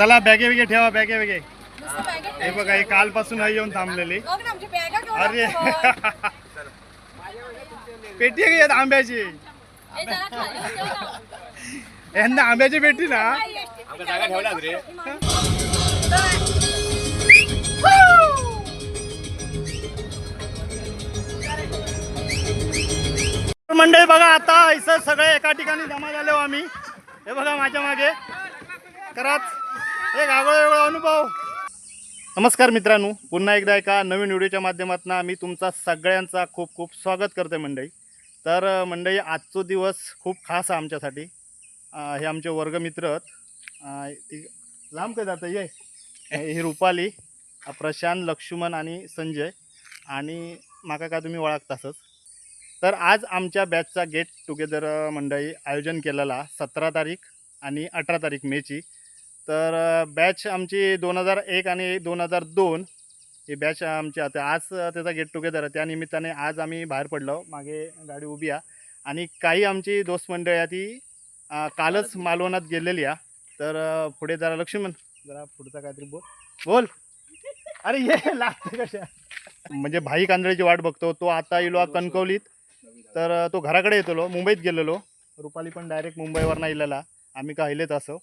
चला बॅगे बिगे ठेवा बॅगे बॅगेत हे बघा हे कालपासून आहे येऊन थांबलेली. अरे. पेटी आहे का आंब्याची. यांना आंब्याची पेटी ना. मंडळी बघा आता इथं सगळे एका ठिकाणी जमा झालो आम्ही. हे बघा माझ्या मागे आगळं वेगळा अनुभव. नमस्कार मित्रांनो पुन्हा एकदा एका नवीन व्हिडिओच्या माध्यमातून मी तुमचा सगळ्यांचा खूप खूप स्वागत करते मंडळी. तर मंडई मंडळी आजचा दिवस खूप खास आहे आमच्यासाठी. हे आमचे वर्गमित्र आहेत. ती लांब काय जातं ये. ही रुपाली प्रशांत लक्ष्मण आणि संजय. आणि माका काय तुम्ही ओळखतासच तर आज आमच्या बॅचचा गेट टुगेदर मंडळी आयोजन केलेला सतरा तारीख आणि अठरा तारीख मेची. तर बॅच आमची दोन हजार एक आणि दोन हजार दोन ही बॅच आमची आता आज त्याचा गेट टुगेदर आहे. त्यानिमित्ताने आज आम्ही बाहेर पडलो. मागे गाडी उभी आहे. आणि काही आमची दोस्त मंडळी आहे ती अं, कालच मालवणात गेलेली आहे. तर अं, पुढे जरा लक्ष्मण जरा पुढचा काहीतरी बोल. बोल. अरे ये लागते कशा? म्हणजे भाई कांदळेची वाट बघतो. तो आता येलो कणकवलीत. तर तो घराकडे येतलो. मुंबईत गेलेलो. रुपाली पण डायरेक्ट मुंबईवर नाही इलेला आम्ही का हयलेत असो.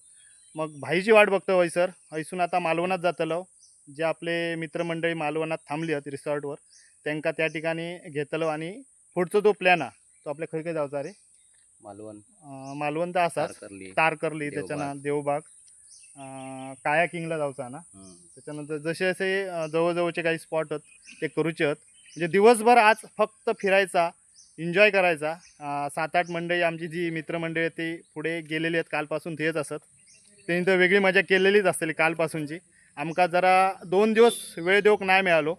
मग भाईची वाट बघतो हयसर हयसून आता मालवणात जातलो. जे आपले मित्रमंडळी मालवणात थांबली आहेत रिसॉर्टवर त्यांका त्या ठिकाणी घेतलो आणि पुढचा जो प्लॅन आहे तो आपल्या खंय खंय जावचा रे. मालवण. मालवण तर असाच. तारकर्ली. त्याच्यानं देवबाग. काया किंगला जावचा ना. त्याच्यानंतर जसे असे अ, जवळजवळचे काही स्पॉट आहेत ते करूचे आहेत. म्हणजे दिवसभर आज फक्त फिरायचा एन्जॉय करायचा. सात आठ मंडळी आमची जी मित्रमंडळी आहेत ती पुढे गेलेली आहेत कालपासून तेच असत. त्यांनी तर वेगळी मजा केलेलीच असतेली कालपासूनची. आमका जरा दोन दिवस वेळ देऊक नाही मिळालो.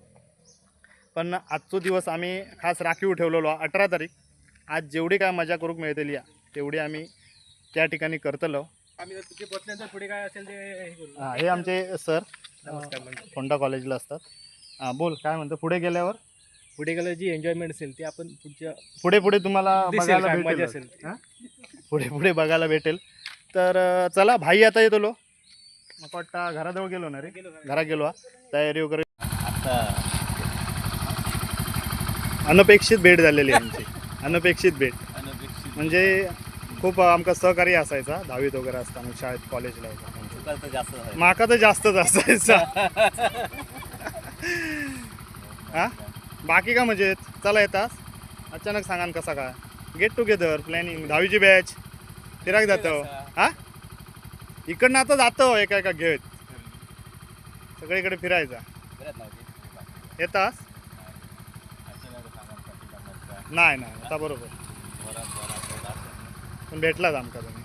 पण आजचो दिवस आम्ही खास राखीव ठेवलेलो अठरा तारीख. आज जेवढी काय मजा करूक मिळतली तेवढी आम्ही त्या ठिकाणी करतलो. पुढे काय असेल ते हे आमचे सर नमस्कार म्हणजे. फोंडा कॉलेजला असतात. हां बोल काय म्हणतो पुढे गेल्यावर? पुढे गेलं जी एन्जॉयमेंट असेल ती आपण पुढच्या पुढे पुढे तुम्हाला बघायला भेटेल? पुढे पुढे बघायला भेटेल. तर चला भाई आता येतो लो. मग वाटतं घराजवळ गेलो ना रे. घरा गेलो हा. तयारी वगैरे. अनपेक्षित भेट झालेली आहे आमची. अनपेक्षित भेट. म्हणजे खूप आमका सहकार्य असायचा दहावीत वगैरे असताना शाळेत कॉलेजला. माका तर जास्तच असायचा. हा? बाकी का म्हणजे? चला येतास. अचानक सांगान कसा काय? गेट टुगेदर प्लॅनिंग दहावीची बॅच फिराक जातो. हा? इकडनं आता जातो एका एका घेत सगळीकडे फिरायचा येतास? नाही. नाही आता बरोबर. पण भेटलाच आमका तुम्ही.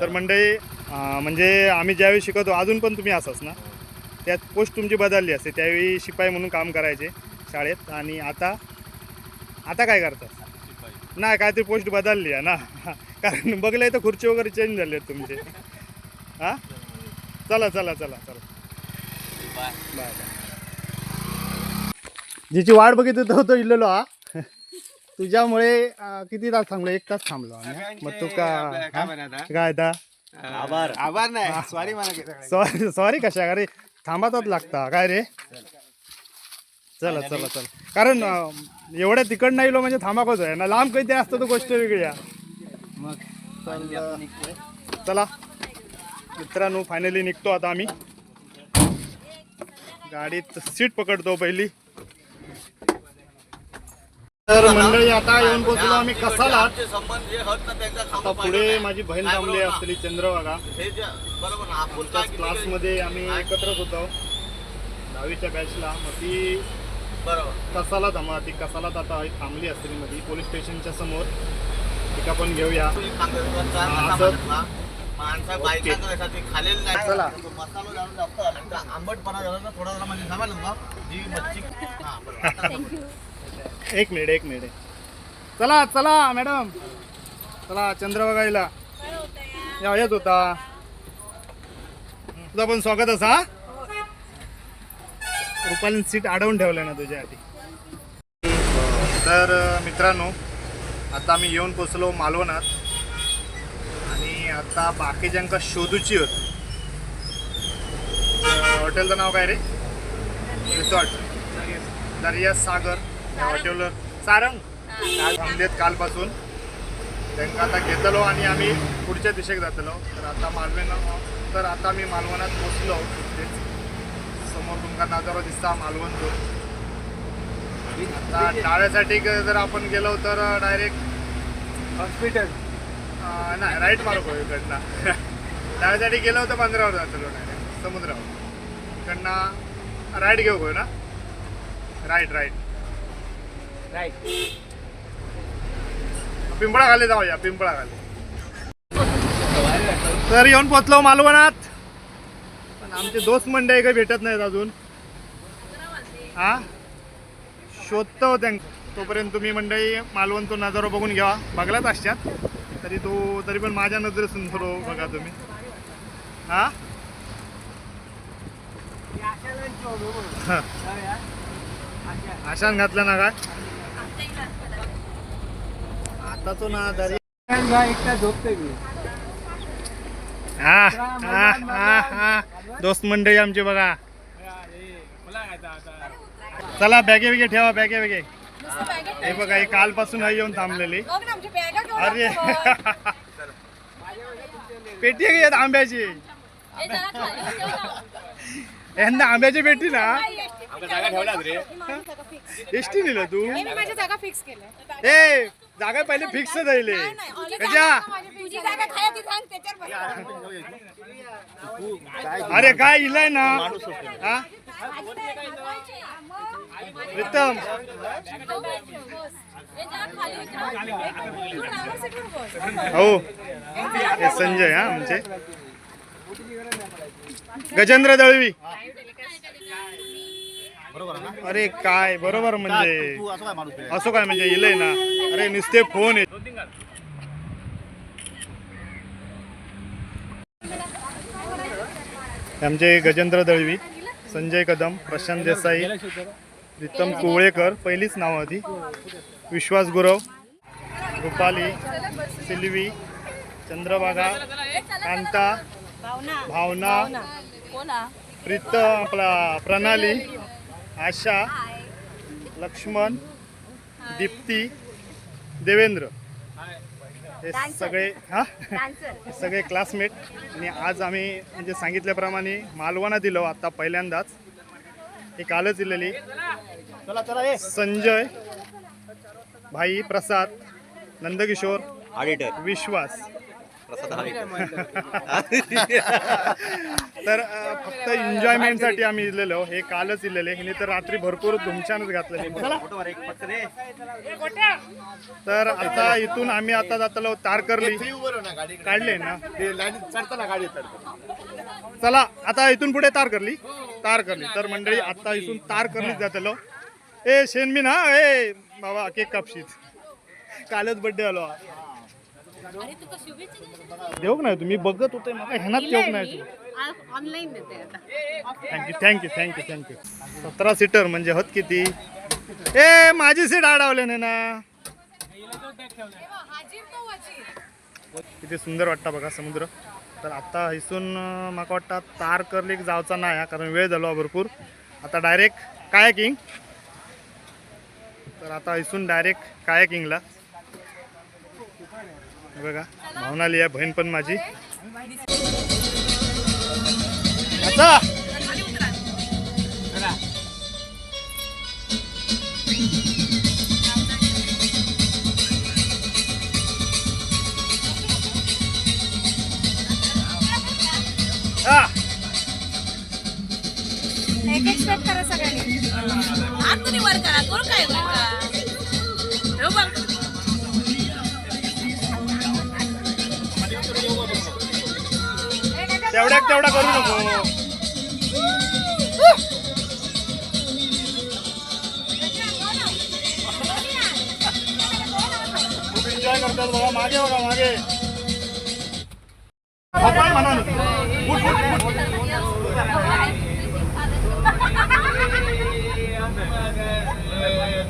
तर मंडळी म्हणजे आम्ही ज्यावेळी शिकवतो अजून पण तुम्ही असाच ना? त्यात पोस्ट तुमची बदलली असते. त्यावेळी शिपाई म्हणून काम करायचे शाळेत. आणि आता आता काय करतात नाही काहीतरी पोस्ट बदलली आहे ना? कारण बघलं तर खुर्ची वगैरे चेंज झाली आहेत तुमचे. हां? चला चला चला चला. Bye bye. जिची वाट बघित होतो इल्लेलो हा? तुझ्यामुळे अं, किती तास थांबलो? एक तास थांबलो आम्ही मग तू का काय आता? आभार. आभार नाही. सॉरी मला सॉरी सॉरी कशा अरे थांबातच लागता. काय रे? चला चला चला. कारण अं, एवढ्या तिकड नाही लो म्हणजे थांबाकच आहे ना लांब काही ते असतं तो गोष्ट वेगळी आहे. मग चल, मित्रांनो फायनली निघतो आता आम्ही. गाडीत सीट पकडतो पहिली. तर मंडळी आता येऊन पोहोचलो आम्ही कसाला. आता पुढे माझी बहीण थांबली असलेली चंद्रभागा. त्याच क्लासमध्ये आम्ही एकत्रच होतो. दहावीच्या बॅचला मग ती कसाला थांबा ती कसालाच आता थांबली असतील मध्ये पोलीस स्टेशनच्या समोर. तिका पण घेऊया. चला. आंबटपणा झाला तर थोडा जरा म्हणजे थांबाल ना जी मच्छी हा बरोबर एक मिनिट एक मिनिट. चला चला मॅडम. चला चंद्रभागाईला. या येत होता. तुझा पण स्वागत असा रुपालीन सीट अडवून ठेवलं ना तुझ्यासाठी. तर मित्रांनो आता आम्ही येऊन पोचलो मालवणात. आणि आता बाकीच्यांका शोधूची होत. हॉटेलचं नाव काय रे? रिसॉर्ट. दर्या सागर. या हॉटेलवर. सारंग. थांबलेत कालपासून. त्यांना आता घेतलो आणि आम्ही पुढच्या दिशेक जातलो. तर आता मालवण तर आता मी मालवणात पोचलो. समोर तुमका नजारो दिसता मालवण ग- जर आपण गेलो तर डायरेक्ट हॉस्पिटल. नाही राईट मारू हो इकडनं. डाव्यासाठी गेलो तर बंदरावर जातलो डायरेक्ट समुद्रावर. इकडनं राईट घेऊ गो ना? राईट राईट राईट पिंपळा खाली जाऊया पिंपळा खाली तर येऊन पोचलो मालवणात. पण आमचे दोस्त मंडळी काही भेटत नाहीत अजून. हा? शोधतो त्यांना तोपर्यंत तुम्ही मंडळी मालवण तो नजारा बघून घ्या. बघलाच असतात तरी तो तरी पण माझ्या नजरेसून थोडं बघा तुम्ही. हा? आशान घातलं ना काय? आता तो ना दरी एकटा झोपतोय मी हा हा हा हा. दोस्त मंडळी आमची बघा. चला बॅगे बिगे ठेवा बॅगे बिगे. हे बघा हे कालपासून आहे येऊन थांबलेली. अरे. पेटी आहे का यात आंब्याची. यांना आंब्याची पेटी ना. एसटी नेलं तू? जागा फिक्स केलं. ए जागा पहिले फिक्स जाईल बस. अरे काय इलाय ना? हा? प्रीतम. हो. हे संजय हा आमचे. गजेंद्र दळवी. अरे काय बरोबर म्हणजे. असं काय काय म्हणजे इलय ना. अरे नुसते फोन येत आमचे गजेंद्र दळवी संजय कदम प्रशांत देसाई. प्रीतम कुवळेकर पहिलीच नाव होती विश्वास गुरव रुपाली सिल्वी चंद्रभागा कांता भावना प्रीतम आपला प्रणाली आशा लक्ष्मण दीप्ती देवेंद्र. हे सगळे हां? सगळे क्लासमेट आणि आज आम्ही म्हणजे सांगितल्याप्रमाणे मालवणा दिलो आता पहिल्यांदाच. ही कालच दिलेली. संजय भाई प्रसाद नंदकिशोर ऑडिटर विश्वास. प्रसाद तर अ, फक्त एन्जॉयमेंटसाठी आम्ही इलेलो. हे कालच इलेले. हिने तर रात्री भरपूर धुमशानच घातलेली. चला. तर आता इथून आम्ही आता जातलो तारकर्ली. काढले ना. चला आता इथून पुढे तार करली तार करली तर मंडळी आता इथून तार करलीच जातलो. ए शेनमी ना? ए बाबा केक कापशीत. कालच बड्डे आलो. हा. अरे तुका शुभेच्छा दिल्या. देऊ नाही तुम्ही बघत होते मला ह्यानात देऊ नाही ऑनलाईन देते आता. Thank you thank you thank you thank you सतरा सीटर म्हणजे होत किती? ए माझी सीट अडवले नाही ना. किती सुंदर वाटतं बघा समुद्र. तर आता इथून अं, माका वाटतं तार करलीक जावचा नाही हा, कारण वेळ झालो हा भरपूर. आता डायरेक्ट कायाकिंग तर आता इथून डायरेक्ट कायाकिंगला. बघा भावनाली आहे बहीण पण माझी. आता एक एक करा सगळ्यांनी. हात तुम्ही वर करा. करू तेवढ्याक तेवढा करू नको. खूप एन्जॉय करतात बघा. मागे बघा मागे. आपण म्हणा ना. उठ, उठ, उठ.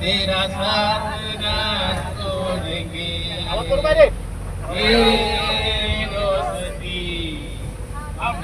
तेरा साथ ना छोड़ेंगे आवाज करू काय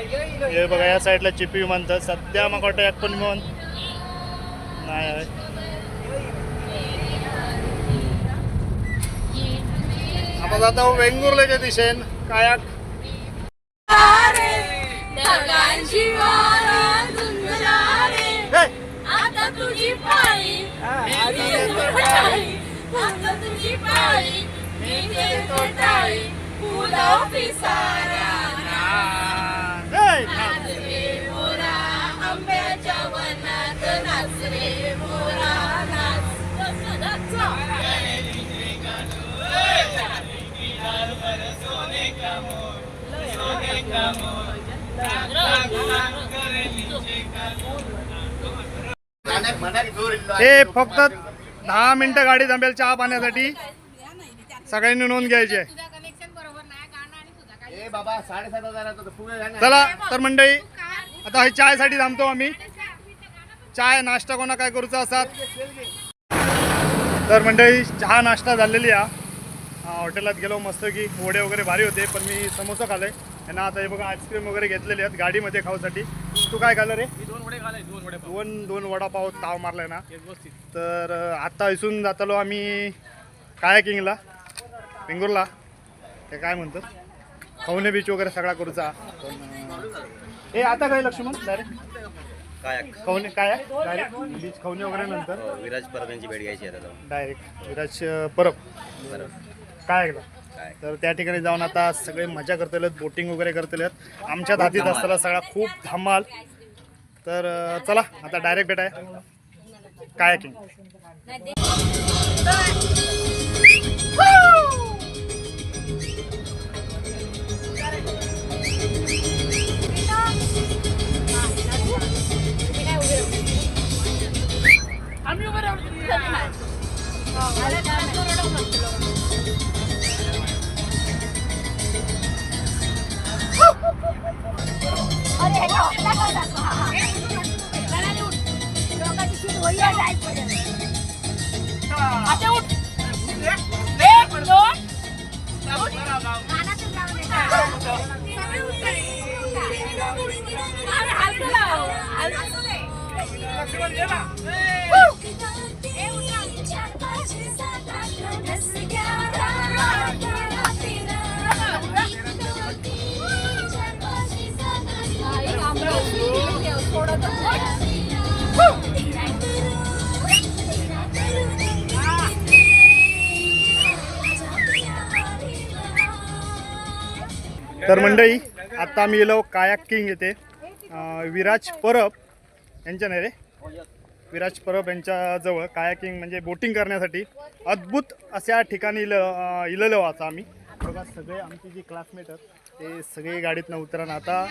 हे बघा या साईडला चिपी विमानतळ सध्या मग वाटतं एक पण विमान नाही आहे आपण जातो वेंगुर्ल्याच्या दिशेन कायाक हे! आता तुझी पाळी मी देतो टाळी. आता तुझी पाळी मी देतो टाळी. फुलं पिसारा हे फक्त दहा मिनिटं गाडी थांबेल चहा पाण्यासाठी. सगळ्यांनी नोंद घ्यायची आहे. चला तर मंडळी आता हे चायसाठी थांबतो आम्ही. चाय नाश्ता कोणा काय करूचा असतात तर मंडळी चहा नाश्ता झालेली आहे. हॉटेलात गेलो मस्त की वडे वगैरे भारी होते पण मी समोसा खाल्ले यांना आता हे बघा आईस्क्रीम वगैरे घेतलेले आहेत गाडीमध्ये खाऊसाठी. तू काय खाल्लं रे? दोन वडे खाले दोन वडे दोन दोन वडापाव ताव मारलाय ना. व्यवस्थित तर अं, आता इथून जातलो आम्ही काय किंगला पेंगुरला ते काय म्हणतात? खवणे बीच वगैरे सगळा करूचा हे आता काय लक्ष्मण? डायरेक्ट काय खवणे काय डायरेक्ट बीच खवणे वगैरे नंतर? विराज परब यांची भेट घ्यायची आहे आता डायरेक्ट विराज परब. बरोबर काय ऐकलं काय? तर त्या ठिकाणी जाऊन आता सगळे मजा करतलेत बोटिंग वगैरे करतलेत आमच्या हातीत असताना सगळा खूप धमाल. तर चला आता डायरेक्ट भेटाय. काय किंग तर मंडळी आत्ता आम्ही येलो कायाक किंग येते. विराज परब यांच्या नाही रे. विराज परब यांच्याजवळ कायाकिंग म्हणजे बोटिंग करण्यासाठी अद्भुत अशा ठिकाणी इल इलेलो आता आम्ही. बघा सगळे आमची जी क्लासमेट आहेत ते सगळे गाडीतनं उतरण आता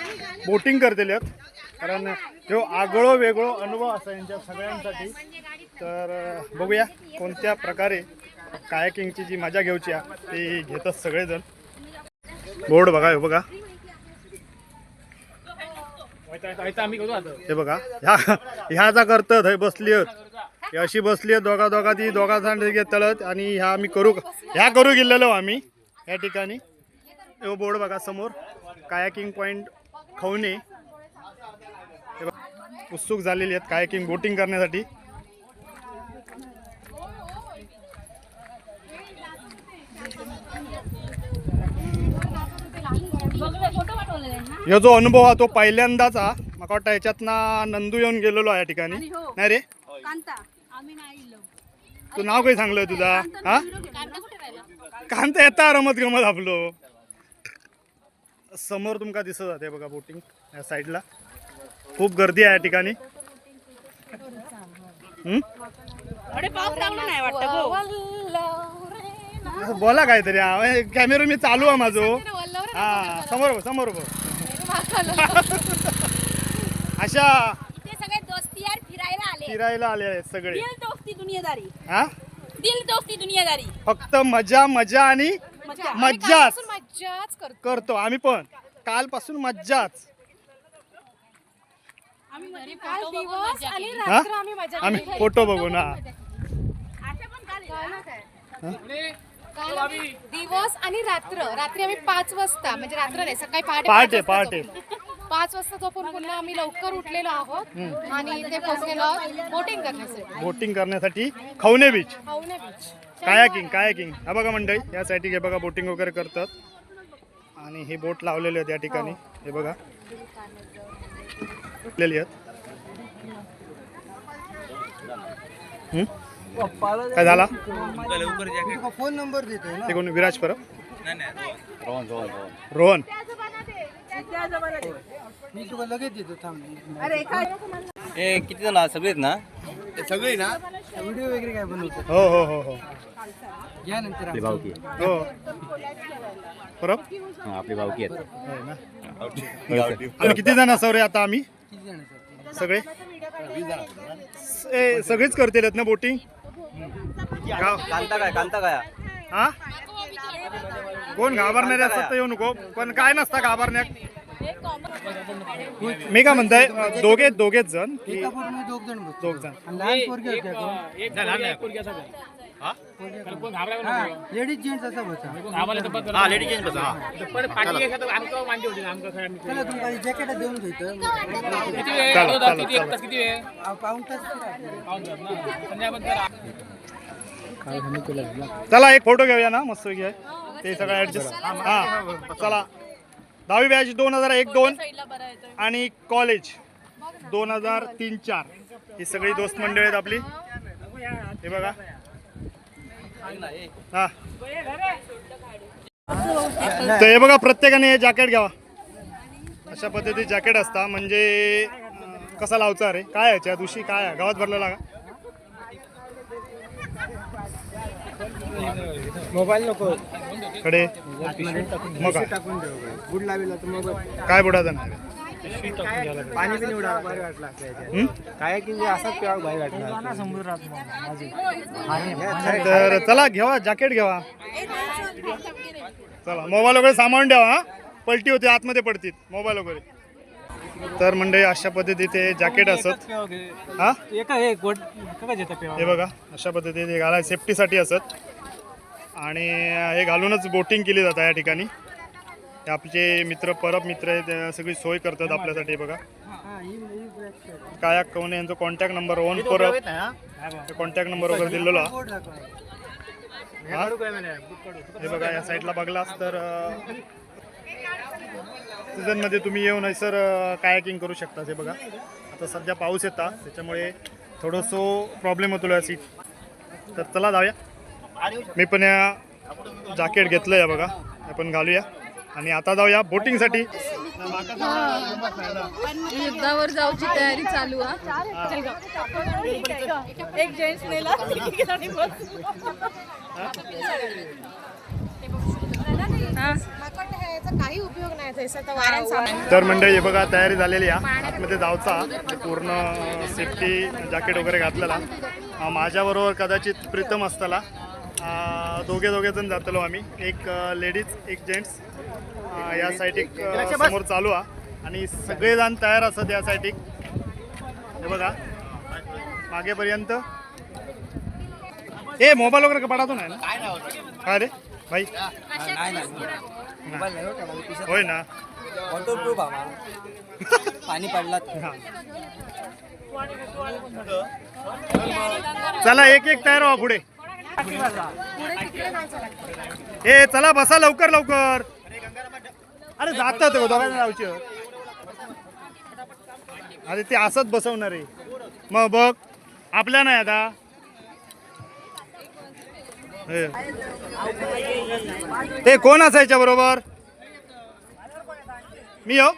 बोटिंग करतेले आहेत कारण जो आगळो वेगळो अनुभव असा यांच्या सगळ्यांसाठी. तर बघूया कोणत्या प्रकारे कायाकिंगची जी मजा घेऊची आहे ती घेतात सगळेजण. बोर्ड बघा हे बघा. हे बघा. ह्या ह्या जा करतात हे बसली आहेत अशी बसली आहेत दोघा दोघा ती दोघा सांड तळत आणि ह्या आम्ही करू ह्या करू गेलेलो आम्ही या ठिकाणी. हे बोर्ड बघा समोर. Kayaking point Khavane. हे बघा, उत्सुक झालेली आहेत कायाकिंग बोटिंग करण्यासाठी फोटो पाठवलेले आहे ना ह्यो जो अनुभव हा तो पहिल्यांदाच हा. मला वाटतं ह्याच्यातनं नंदू येऊन गेलेलो आहे या ठिकाणी. नाही रे? कांता. आम्ही नाही इलो तू नाव काही सांगलं तुझा? हा? कांता कुठे राहिला कांता येता रमत गमत आपलो. समोर तुमका दिसत जाते बघा बोटिंग या साईडला. खूप गर्दी आहे या ठिकाणी. बोला काहीतरी. कॅमेरा मी चालू आहे माझो. हा समोर बघ, समोर बघ. अशा ते सगळे दोस्ती यार फिरायला आले. फिरायला आले आहेत सगळे. दिल दोस्ती दुनियादारी. हा? दिल दोस्ती दुनियादारी. फक्त मजा मजा आणि मजा. मज्जाच. मज्जाच करतो. करतो. आम्ही पण. कालपासून मज्जाच. काल दिवस आणि हा रात्र आम्ही मजा आम्ही फोटो बघू ना? काल दिवस आणि रात्र. रात्री आम्ही पाच वाजता म्हणजे रात्र नाही सकाळी पहाटे पहाटे, पाच वाजता पहाटे. झोपलो. पाच वाजता झोपून पुन्हा आम्ही लवकर उठलेलो आहोत आणि ते पोहोचलेलो आहोत बोटिंग करण्यासाठी. बोटिंग करण्यासाठी खवणे बीच हावणे बीच कायाकिंग कायाकिंग हा बघा मंडळी यासाठी हे बघा बोटिंग वगैरे करतात. आणि हे बोट लावलेले आहेत या ठिकाणी. हे बघा. लावलेली आहेत. हं? काय झाला? फोन नंबर देतोय ते कोण विराज परब. रोहन. रोहन रोहन रोहन. मी तुला लगेच देतो थांब. किती जण आहात? सगळे आहेत ना सगळी ना? व्हिडिओ वगैरे काय बनवतो हो हो हो हो. या नंतर आपली भावकी. हो. परब? हा आपली भावकी आहेत. होय ना? आम्ही किती जण असो रे आता आम्ही? किती जण आहेत? सगळे? ए, सगळेच करतील आहेत ना बोटिंग? गाव? कांता काय कांता काय हा? कोण घाबरणारे असतात तर येऊ नको. पण काय नसतं घाबरण्यात. मी काय म्हणताय दोघे दोघेच जण दोघ जण? हा, लेडीज जेंट्स असा बसा. हा लेडीज चेंज बसा चला. तुमका जॅकेट देऊन घेतो चला एक फोटो घेऊया ना मस्त घ्या ते सगळं ऍडजस्ट हा चला. दहावी बॅच दोन हजार एक दोन. आणि कॉलेज दोन हजार तीन चार. ही सगळी दोस्त मंडळी आहेत आपली. हे बघा. हा. तर हे बघा प्रत्येकाने हे जॅकेट घ्यावा. अशा पद्धती जॅकेट असता म्हणजे कसा लावचा रे? काय आहे त्या दिवशी काय आहे? गावात भरलेला का? मोबाईल नको. कडे? मग? टाकून लावेला तर मोबाईल काय बुडाचा नाही पाणी पण एवढा भारी वाटला? काय की असाच पिवा भारी वाटला समुद्रात तर चला घेवा जॅकेट घेवा. चला मोबाईल वगैरे सामावून हा. पलटी होते आतमध्ये पडतील मोबाईल वगैरे. तर म्हणजे अशा पद्धतीचे जॅकेट असत. हा? हे बघा अशा पद्धतीने घालाय सेफ्टीसाठी असत. आणि हे घालूनच बोटिंग केली जातं या ठिकाणी. आपले मित्र परब मित्र आहेत सगळी सोय करतात आपल्यासाठी बघा. काया कवने यांचा कॉन्टॅक्ट नंबर ओन परब. कॉन्टॅक्ट नंबर वगैरे दिलेला. हा? बघा या साईडला बघलास तर सीझनमध्ये तुम्ही येऊन सर कायाकिंग करू शकता हे बघा. आता सध्या पाऊस येता त्याच्यामुळे थोडंसं प्रॉब्लेम होतो या सीट तर चला जाऊया. मी पण या जॅकेट घेतलं या बघा आपण घालूया. आणि आता जाऊया बोटिंगसाठी. युद्धावर जाऊची तयारी चालू हा. एक जेंट्स नेला काही उपयोग नाही त्याचा तर मंडळी हे बघा तयारी झालेली आहे. आतमध्ये जाऊचा. ते पूर्ण सेफ्टी जॅकेट वगैरे घातलेला. माझ्याबरोबर कदाचित प्रीतम असताला. अं, दोघे दोघे जण जातलो आम्ही. एक लेडीज एक जेंट्स या अं, समोर चालू आहे आणि सगळेजण तयार असत या साईड हे बघा. मागेपर्यंत. ए मोबाईल वगैरे पडातो नाही ना? काय रे? भाई होय ना. पाणी पडला हा. चला एक एक तयार व्हा पुढे. ए चला बसा लवकर लवकर. अरे जातात हो, दोघांना लावची हो. अरे ते असंच बसवणार आहे. मग बघ आपल्या नाही आता. हे. ते कोण असायच्या बरोबर? मी हो.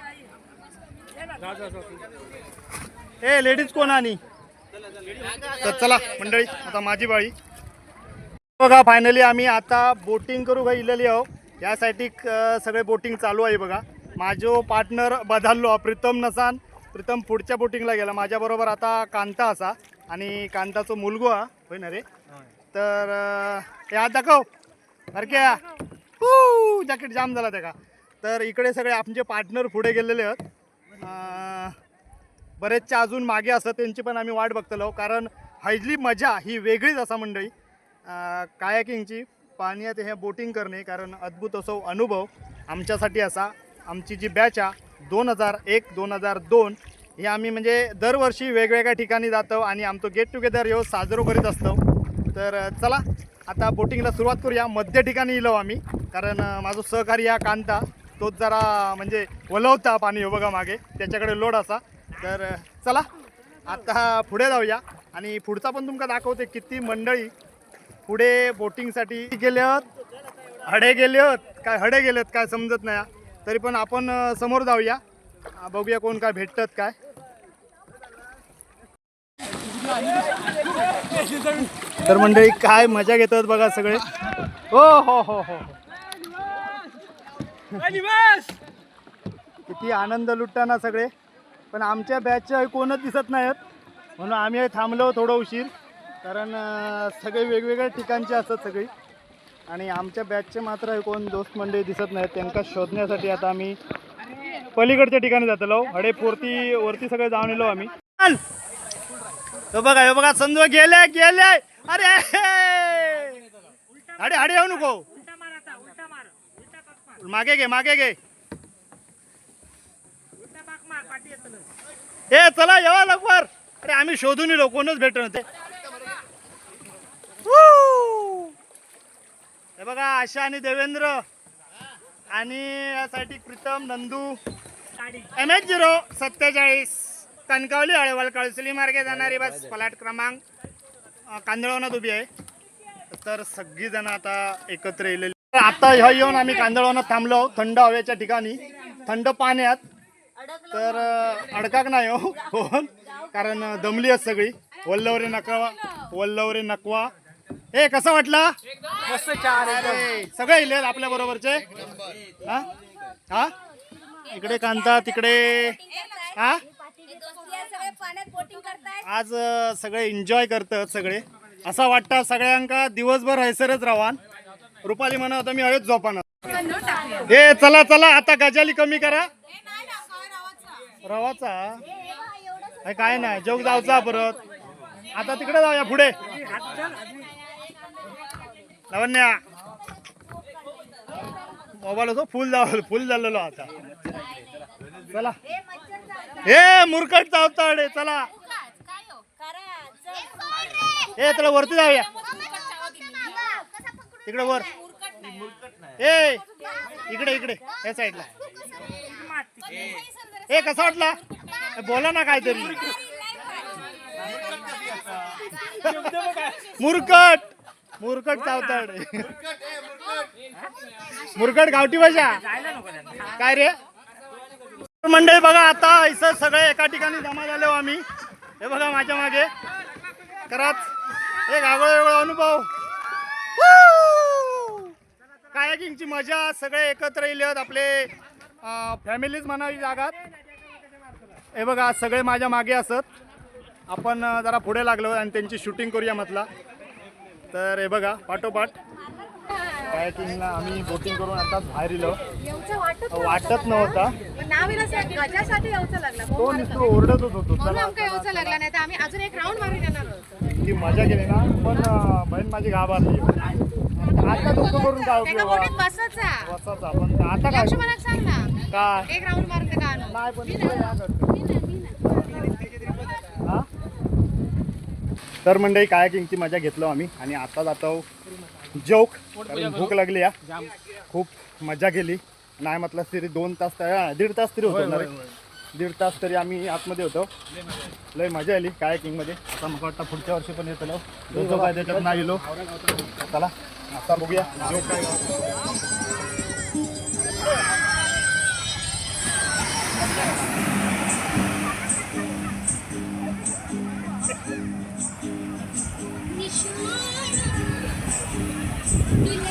ए लेडीज कोण आणि? तर चला मंडळी आता माझी बाळी. बघा फायनली आम्ही आता बोटिंग करू का इलेली आहो. यासाठी सगळे बोटिंग चालू आहे बघा. माझो पार्टनर बदललो प्रीतम नसान. प्रीतम पुढच्या बोटिंगला गेला. माझ्याबरोबर आता कांता असा आणि कांताचो मुलगो हा. होय ना रे? तर अं, हे हात दाखव. अरे हू जॅकेट जाम झाला त्या का तर इकडे सगळे आमचे पार्टनर पुढे गेलेले आहेत. अं, बरेचसे अजून मागे असतात त्यांची पण आम्ही वाट बघतलो कारण हायली मजा ही वेगळीच असा मंडळी. कायाकिंगची पाण्यात हे बोटिंग करणे कारण अद्भुत असो अनुभव आमच्यासाठी असा. आमची जी बॅच आहे दोन हजार एक दोन हजार दोन हे आम्ही म्हणजे दरवर्षी वेगवेगळ्या ठिकाणी जातो आणि आमचं गेट टुगेदर येऊ साजरो करीत असतो. तर चला आता बोटिंगला सुरुवात करूया. मध्य ठिकाणी इलो आम्ही कारण माझा माझं सहकारी हा कांता. तोच जरा म्हणजे वलवता पाणी हो बघा मागे. त्याच्याकडे लोड असा. तर चला आता पुढे जाऊया. आणि पुढचा पण तुमका दाखवते किती मंडळी पुढे बोटिंगसाठी गेले आहोत हडे गेले आहोत काय हडे गेले आहेत काय समजत नाही. हा. तरी पण आपण समोर जाऊया. बघूया कोण काय भेटतात काय. तर मंडळी काय मजा घेतात बघा सगळे. हो हो हो हो. किती आनंद लुटताना सगळे. पण आमच्या बॅचच्या कोणच दिसत नाहीत. म्हणून आम्ही थांबलो थोडं उशीर. कारण सगळे वेगवेगळ्या ठिकाणचे असतात सगळी. आणि आमच्या बॅचचे मात्र कोण दोस्त मंडळी दिसत नाहीत. त्यांना शोधण्यासाठी आता आम्ही पलीकडच्या ठिकाणी जातलो हडे वरती सगळे जाऊन येलो आम्ही. तो बघा हे बघा संजू गेले गेले. अरे हाडे हाडे येऊ नको. मागे घे मागे घे. ए चला येवा लवकर. अरे आम्ही शोधून येलो कोणच भेटत नव्हते. हे बघा आशा आणि देवेंद्र. आणि यासाठी Pritam Nandu. M H zero सत्तेचाळीस. कणकावली हळेवाल कळसली मार्गे जाणारी बस फ्लॅट क्रमांक. कांदळवणात कांदळवनात उभी आहे. तर सगळी जण आता एकत्र येलेली तर आता ह्या येऊन आम्ही कांदळवनात थांबलो. थंड हवेच्या ठिकाणी. थंड पाण्यात. तर अडकाक नाही हो. कारण दमली आहेत सगळी. वल्लवरे नकवा वल्लवरे नकवा. ए कसा वाटला? अरे, सगळे इले आपल्या बरोबरचे? हा? हा? इकडे कांता तिकडे हा? आज सगळे एन्जॉय करतात सगळे. असा वाटतं सगळ्यांका दिवसभर हैसरच रावान रुपाली म्हणा आता मी हळूच झोपाना. ए चला चला आता गजाली कमी करा. रवाचा? काय नाही जोग जाऊचा परत. आता तिकडे जाऊया पुढे. लावण्या. मोबाईल होतो फुल जाव फुल झालेलो आता. चला. हे मुरकट चावताडे चला. ए चला वरती जाऊया. तिकडे वर. ए इकडे इकडे या साईडला. ए कसा वाटला? बोला ना काहीतरी. मुरकट. मुरकट चावताड मुरकट गावठी भाषा. काय रे? मंडळी बघा आता इथं सगळे एका ठिकाणी जमा झालो आम्ही. हे बघा माझ्या मागे. कराच एक आगळं वेगळं अनुभव. कायाकिंगची मजा सगळे एकत्र येले आहेत आपले फॅमिलीज म्हणावी जागात. हे बघा सगळे माझ्या मागे असत. आपण जरा पुढे लागलो आणि त्यांची शूटिंग करूया म्हटला. तर हे बघा पाठोपाठ. कायाकिंगला आम्ही बोटिंग करून आता बाहेर येलो वाटत नव्हता तो नुसतं ओरडतच होतो. ती मजा केली ना. पण बहीण माझी घाबरली. आता दुःख करून काय उपयोग बसायचा पण आता काय? काय? नाही पण? तर मंडळी कायाकिंगची मजा घेतलो आम्ही. आणि आता जातो जोक. कारण भूक लागली या. खूप मजा केली. नाही म्हटलं तरी दोन तास तर- दीड तास तरी होतो ना रे? दीड तास तरी आम्ही आतमध्ये होतो. लय मजा आली. कायाकिंगमध्ये आता मला वाटतं पुढच्या वर्षी पण येतलो जो काय त्याच्यात नाही गेलो चला आता बघूया. जोक काय Amen.